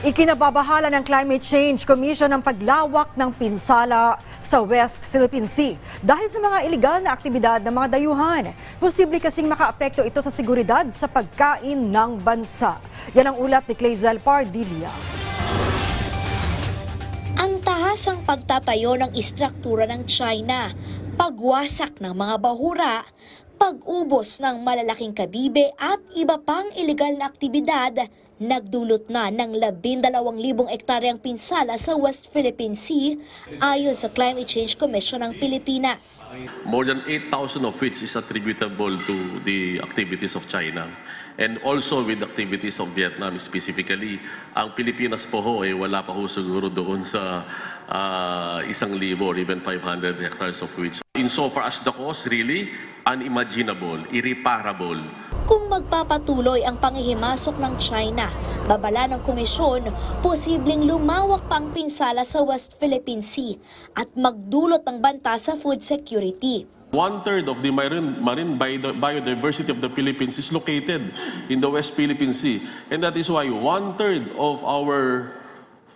Ikinababahala ng Climate Change Commission ang paglawak ng pinsala sa West Philippine Sea dahil sa mga ilegal na aktibidad ng mga dayuhan. Posible kasing makaapekto ito sa seguridad sa pagkain ng bansa. Yan ang ulat ni Clazel Pardilla. Ang tahasang pagtatayo ng istruktura ng China, pagwasak ng mga bahura, pag-ubos ng malalaking kabibe at iba pang ilegal na aktibidad, nagdulot na ng 12,000 ektaryang pinsala sa West Philippine Sea ayon sa Climate Change Commission ng Pilipinas. More than 8,000 of which is attributable to the activities of China and also with activities of Vietnam specifically. Ang Pilipinas po ho ay wala pa ho siguro doon sa ah, isang libo or even 500 hectares of which. Insofar as the cost really unimaginable, irreparable. Kung magpapatuloy ang pangihimasok ng China, babala ng komisyon, posibleng lumawak pa ang pinsala sa West Philippine Sea at magdulot ng banta sa food security. One-third of the marine, marine bio- biodiversity of the Philippines is located in the West Philippine Sea. And that is why one-third of our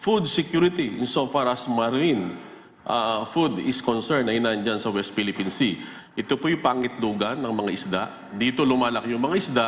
food security insofar as marine uh, food is concerned ay nandyan sa West Philippine Sea. Ito po yung pangitlugan ng mga isda. Dito lumalaki yung mga isda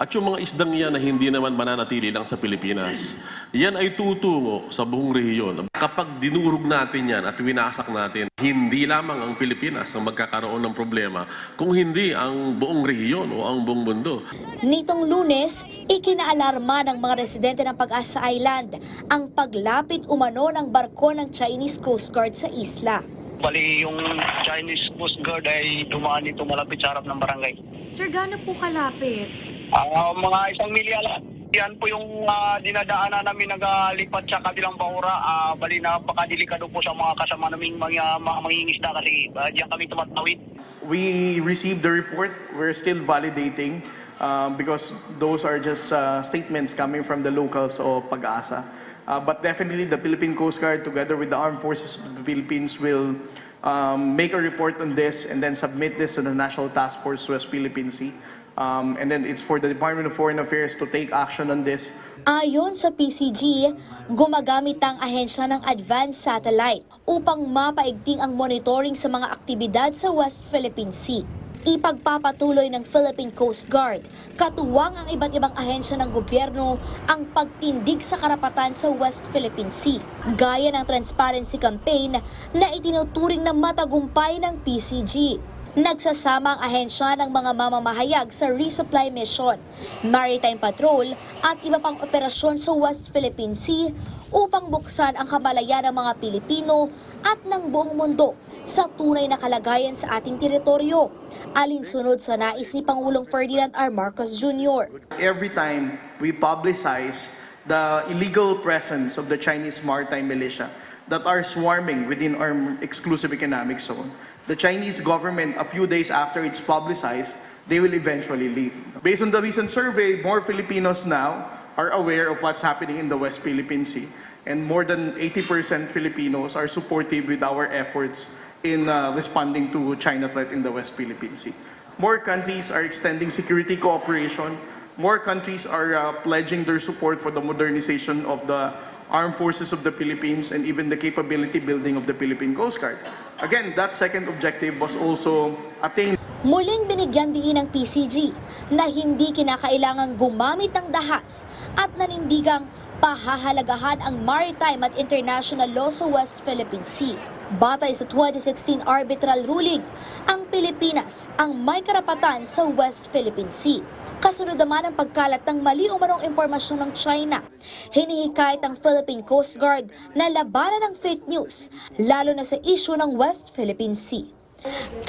at yung mga isdang yan na hindi naman mananatili lang sa Pilipinas. Yan ay tutungo sa buong rehiyon. Kapag dinurog natin yan at winasak natin, hindi lamang ang Pilipinas ang magkakaroon ng problema, kung hindi ang buong rehiyon o ang buong mundo. Nitong lunes, ikinaalarma ng mga residente ng Pag-asa Island ang paglapit umano ng barko ng Chinese Coast Guard sa isla. Bali, yung Chinese Coast Guard ay dumaan dito malapit sa harap ng barangay. Sir, gaano po kalapit? Ah, mga isang milya lang. Yan po yung ah, dinadaanan namin naglipat sa kabilang bahura. Ah, bali, napakadelikado po sa mga kasama naming mga, mga mangingisda kasi ah, diyan kami tumatawid. We received the report. We're still validating um, because those are just uh, statements coming from the locals of Pag-asa. Uh, but definitely, the Philippine Coast Guard, together with the Armed Forces of the Philippines, will um, make a report on this and then submit this to the National Task Force West Philippine Sea. Um, and then it's for the Department of Foreign Affairs to take action on this. Ayon sa PCG, gumagamit ang ahensya ng advanced satellite upang mapaigting ang monitoring sa mga aktibidad sa West Philippine Sea. Ipagpapatuloy ng Philippine Coast Guard, katuwang ang iba't ibang ahensya ng gobyerno ang pagtindig sa karapatan sa West Philippine Sea, gaya ng Transparency Campaign na itinuturing na matagumpay ng PCG. Nagsasama ang ahensya ng mga mamamahayag sa resupply mission, maritime patrol at iba pang operasyon sa West Philippine Sea upang buksan ang kamalayan ng mga Pilipino at ng buong mundo sa tunay na kalagayan sa ating teritoryo. Alinsunod sa nais ni Pangulong Ferdinand R. Marcos Jr. every time we publicize the illegal presence of the Chinese maritime militia that are swarming within our exclusive economic zone, the Chinese government, a few days after it's publicized, they will eventually leave. Based on the recent survey, more Filipinos now are aware of what's happening in the West Philippine Sea, and more than 80% Filipinos are supportive with our efforts in uh, responding to China threat in the West Philippine Sea. More countries are extending security cooperation. More countries are uh, pledging their support for the modernization of the armed forces of the Philippines and even the capability building of the Philippine Coast Guard. Again, that second objective was also attained. Muling binigyan diin ng PCG na hindi kinakailangang gumamit ng dahas at nanindigang pahahalagahan ang maritime at international law sa West Philippine Sea. Batay sa 2016 arbitral ruling, ang Pilipinas ang may karapatan sa West Philippine Sea. Kasunod naman ang pagkalat ng mali umanong impormasyon ng China. Hinihikayat ang Philippine Coast Guard na labanan ng fake news, lalo na sa issue ng West Philippine Sea.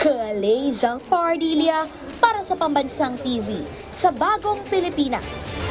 Kalezal Pardilia para sa Pambansang TV sa Bagong Pilipinas.